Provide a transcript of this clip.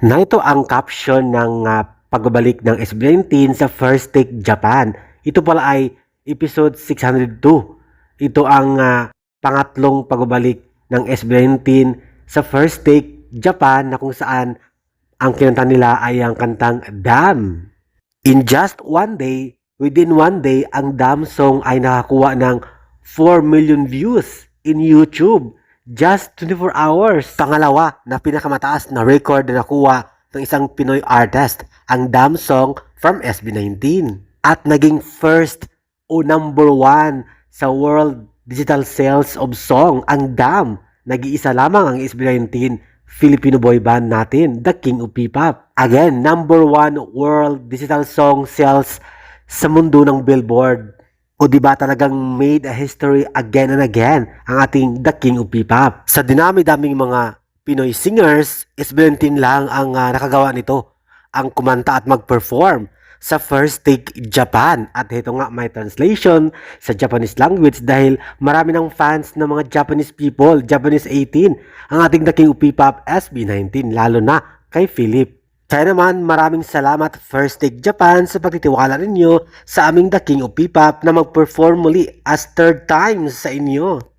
na ito ang caption ng ah, pagbabalik ng SB19 sa First Take Japan. Ito pala ay episode 602. Ito ang ah, pangatlong pagbabalik ng SB19 sa First Take Japan na kung saan ang kinanta nila ay ang kantang Dam. In just one day, within one day, ang Dam song ay nakakuha ng 4 million views in YouTube. Just 24 hours. Pangalawa na pinakamataas na record na nakuha ng isang Pinoy artist, ang Dam song from SB19. At naging first o number one sa world digital sales of song, ang Dam. Nag-iisa lamang ang SB19 Filipino boy band natin, The King of P-Pop. Again, number one world digital song sales sa mundo ng Billboard. O di ba talagang made a history again and again ang ating The King of P-Pop. Sa dinami-daming mga Pinoy singers, SB19 lang ang ah, nakagawa nito. Ang kumanta at mag-perform sa First Take Japan. At ito nga may translation sa Japanese language dahil marami ng fans ng mga Japanese people, Japanese 18, ang ating The King of P-Pop SB19, lalo na kay Philip. Kaya naman, maraming salamat First Take Japan sa pagtitiwala ninyo sa aming The King of P-Pop na mag-perform muli as third time sa inyo.